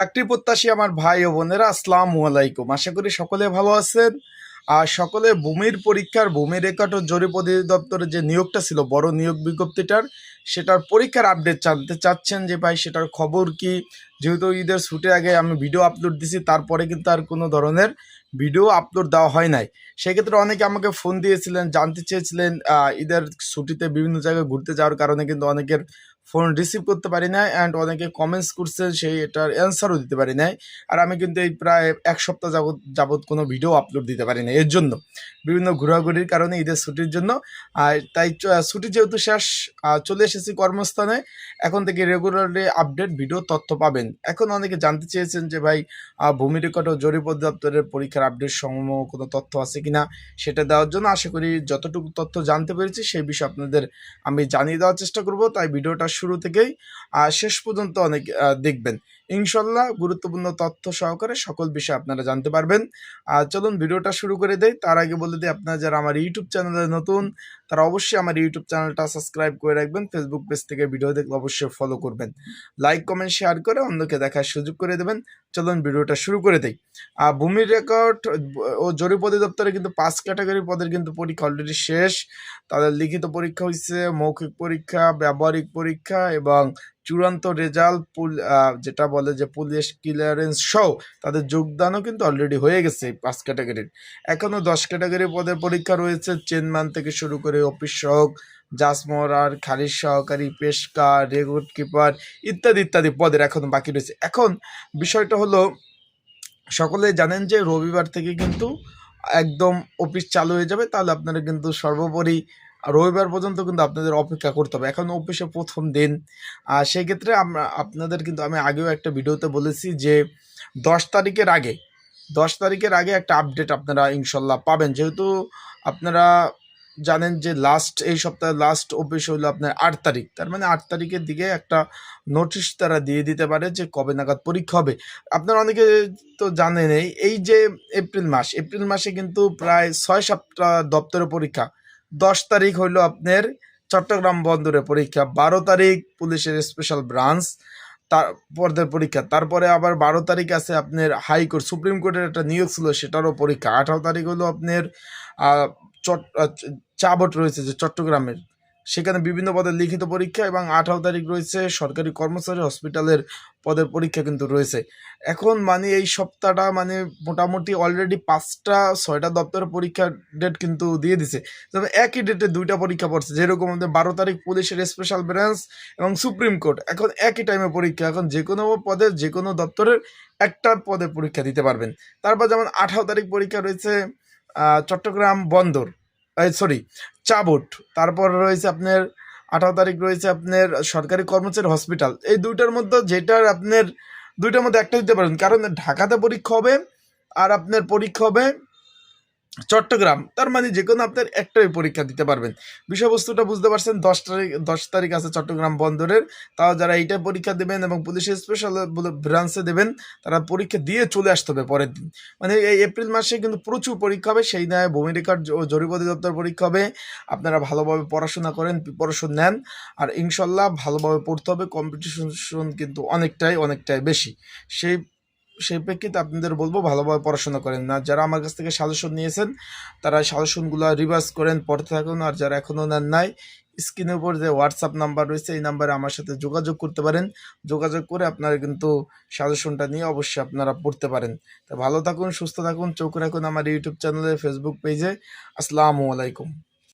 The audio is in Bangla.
চাকরি প্রত্যাশী আমার ভাই ও বোনেরা, আসসালামু আলাইকুম। আশা করি সকলে ভালো আছেন। আর সকলে ভূমির পরীক্ষার, ভূমি রেকর্ড ও জরিপ অধিদপ্তরের যে নিয়োগটা ছিল, বড় নিয়োগ বিজ্ঞপ্তিটার, সেটার পরীক্ষার আপডেট জানতে চাচ্ছেন যে ভাই, সেটার খবর কি? যেহেতু ঈদের ছুটির আগে আমি ভিডিও আপলোড দিছি, তারপরে কিন্তু আর কোনো ধরনের ভিডিও আপলোড দেওয়া হয় নাই। সেক্ষেত্রে অনেকে আমাকে ফোন দিয়েছিলেন, জানতে চেয়েছিলেন ঈদের ছুটিতে বিভিন্ন জায়গায় ঘুরতে যাওয়ার কারণে কিন্তু অনেকের ফোন রিসিভ করতে পারি নাই অ্যান্ড অনেকে কমেন্টস করছেন, সেই এটার অ্যান্সারও দিতে পারি নাই। আর আমি কিন্তু এই প্রায় এক সপ্তাহ যাবত যাবত কোনো ভিডিও আপলোড দিতে পারি না এর জন্য, বিভিন্ন ঘোরাঘুরির কারণে ঈদের ছুটির জন্য। আর তাই ছুটি যেহেতু শেষ চলে এসেছি কর্মস্থানে, এখন থেকে রেগুলারলি আপডেট ভিডিও তথ্য পাবেন। এখন অনেকে জানতে চেয়েছেন যে ভাই ভূমি রেকর্ড ও জরিপ অধিদপ্তরের পরীক্ষার আপডেট সমূহ কোনো তথ্য আছে কিনা, সেটা দেওয়ার জন্য আশা করি যতটুকু তথ্য জানতে পেরেছি, সেই বিষয়ে আপনাদের আমি জানিয়ে দেওয়ার চেষ্টা করব। তাই ভিডিওটা শুরু থেকেই শেষ পর্যন্ত অনেক দেখবেন। ইনশাল্লাহ গুরুত্বপূর্ণ তথ্য সহকারে সকল বিষয় আপনারা জানতে পারবেন। আর চলুন ভিডিওটা শুরু করে দেই। তার আগে বলে দিই, আপনারা যারা আমার ইউটিউব চ্যানেলে নতুন, তারা অবশ্যই আমার ইউটিউব চ্যানেলটা সাবস্ক্রাইব করে রাখবেন। ফেসবুক পেজ থেকে ভিডিও দেখলে অবশ্যই ফলো করবেন। লাইক কমেন্ট শেয়ার করে অন্যকে দেখার সুযোগ করে দেবেন। চলুন ভিডিওটা শুরু করে দেই। আর ভূমি রেকর্ড ও জরিপ অধিদপ্তরে কিন্তু পাঁচ ক্যাটাগরি পদের কিন্তু পরীক্ষা অলরেডি শেষ। তাদের লিখিত পরীক্ষা হয়েছে মৌখিক পরীক্ষা, ব্যবহারিক পরীক্ষা এবং চূড়ান্ত রেজাল্ট পুল যেটা বলে যে পুলিশ ক্লিয়ারেন্স সহ তাদের যোগদানও কিন্তু অলরেডি হয়ে গেছে পাঁচ ক্যাটাগরির এখনও দশ ক্যাটাগরি পদের পরীক্ষা রয়েছে। চেনম্যান থেকে শুরু করে অফিস সহক জাসমরার খারিজ সহকারী, পেশকার, রেকর্ড কিপার ইত্যাদি ইত্যাদি পদের এখন বাকি রয়েছে। এখন বিষয়টা হলো সকলে জানেন যে রবিবার থেকে কিন্তু একদম অফিস চালু হয়ে যাবে। তাহলে আপনারা কিন্তু সর্বোপরি রবিবার পর্যন্ত কিন্তু আপনাদের অপেক্ষা করতে হবে। এখন অফিসে প্রথম দিন। আর সেই ক্ষেত্রে আমরা, আপনাদের কিন্তু আমি আগেও একটা ভিডিওতে বলেছি যে, দশ তারিখের আগে, দশ তারিখের আগে একটা আপডেট আপনারা ইনশাল্লাহ পাবেন। যেহেতু আপনারা জানেন যে লাস্ট এই সপ্তাহে লাস্ট অফিস হলো আপনার আট তারিখ। তার মানে আট তারিখের দিকে একটা নোটিশ তারা দিয়ে দিতে পারে যে কবে নাগাদ পরীক্ষা হবে। আপনারা অনেকে তো জানেনই, এই যে এপ্রিল মাস এপ্রিল মাসে কিন্তু প্রায় ছয় সপ্তাহ দপ্তরের পরীক্ষা। দশ তারিখ হইল আপনার চট্টগ্রাম বন্দরের পরীক্ষা বারো তারিখ পুলিশের স্পেশাল ব্রাঞ্চ তার পরদের পরীক্ষা তারপরে আবার বারো তারিখ আছে আপনার হাইকোর্ট সুপ্রিম কোর্টের একটা নিয়োগ ছিল সেটারও পরীক্ষা আঠারো তারিখ হলো আপনার চট আহ, চ- চা ভোট রয়েছে যে চট্টগ্রামের সেখানে বিভিন্ন পদের লিখিত পরীক্ষা এবং আঠারো তারিখ রয়েছে সরকারি কর্মচারী হসপিটালের পদের পরীক্ষা কিন্তু রয়েছে। এখন মানে এই সপ্তাহটা মানে মোটামুটি অলরেডি পাঁচটা, ছয়টা দপ্তরের পরীক্ষার ডেট কিন্তু দিয়ে দিছে। তবে একই ডেটে দুইটা পরীক্ষা পড়ছে, যেরকম আমাদের বারো তারিখ পুলিশের স্পেশাল ব্রাঞ্চ এবং সুপ্রিম কোর্ট। এখন একই টাইমে পরীক্ষা, এখন যে কোনো পদের, যে কোনো দপ্তরের একটা পদে পরীক্ষা দিতে পারবেন। তারপর যেমন আঠারো তারিখ পরীক্ষা রয়েছে চট্টগ্রাম বন্দর। সরি চাবুট তারপর রয়েছে আপনার, আঠারো তারিখ রয়েছে আপনার সরকারি কর্মচারী হসপিটাল। এই দুইটার মধ্যে যেটার আপনার, দুইটার মধ্যে একটা দিতে পারেন। কারণ ঢাকাতে পরীক্ষা হবে আর আপনার পরীক্ষা হবে চট্টগ্রাম, তার মানে যে কোনো আপনার একটাই পরীক্ষা দিতে পারবেন। বিষয়বস্তুটা বুঝতে পারছেন, দশ তারিখ দশ তারিখ আছে চট্টগ্রাম বন্দরের। তাও যারা এইটা পরীক্ষা দেবেন এবং পুলিশের স্পেশাল ব্রাঞ্চে দেবেন, তারা পরীক্ষা দিয়ে চলে আসতে হবে পরের দিন। মানে এই এপ্রিল মাসে কিন্তু প্রচুর পরীক্ষা হবে, সেই নয় ভূমি ও জরিপ অধিদপ্তর পরীক্ষা হবে। আপনারা ভালোভাবে পড়াশোনা করেন প্রিপারেশন নেন, আর ইনশাল্লাহ ভালোভাবে পড়তে হবে। কম্পিটিশন কিন্তু অনেকটাই অনেকটাই বেশি। সেই সেই প্রেক্ষিতে আপনাদের বলব ভালোভাবে পড়াশোনা করেন না। যারা আমার কাছ থেকে সাজেশন নিয়েছেন, তারা সাজেশনগুলো রিভার্স করেন, পড়তে থাকুন। আর যারা এখনও নেন নাই স্ক্রিনের উপর যে হোয়াটসঅ্যাপ নাম্বার রয়েছে, এই নাম্বারে আমার সাথে যোগাযোগ করতে পারেন। যোগাযোগ করে আপনারা কিন্তু সাজেশনটা নিয়ে অবশ্যই আপনারা পড়তে পারেন। তা ভালো থাকুন, সুস্থ থাকুন, চোখ রাখুন আমার ইউটিউব চ্যানেলে ফেসবুক পেজে আসসালামু আলাইকুম।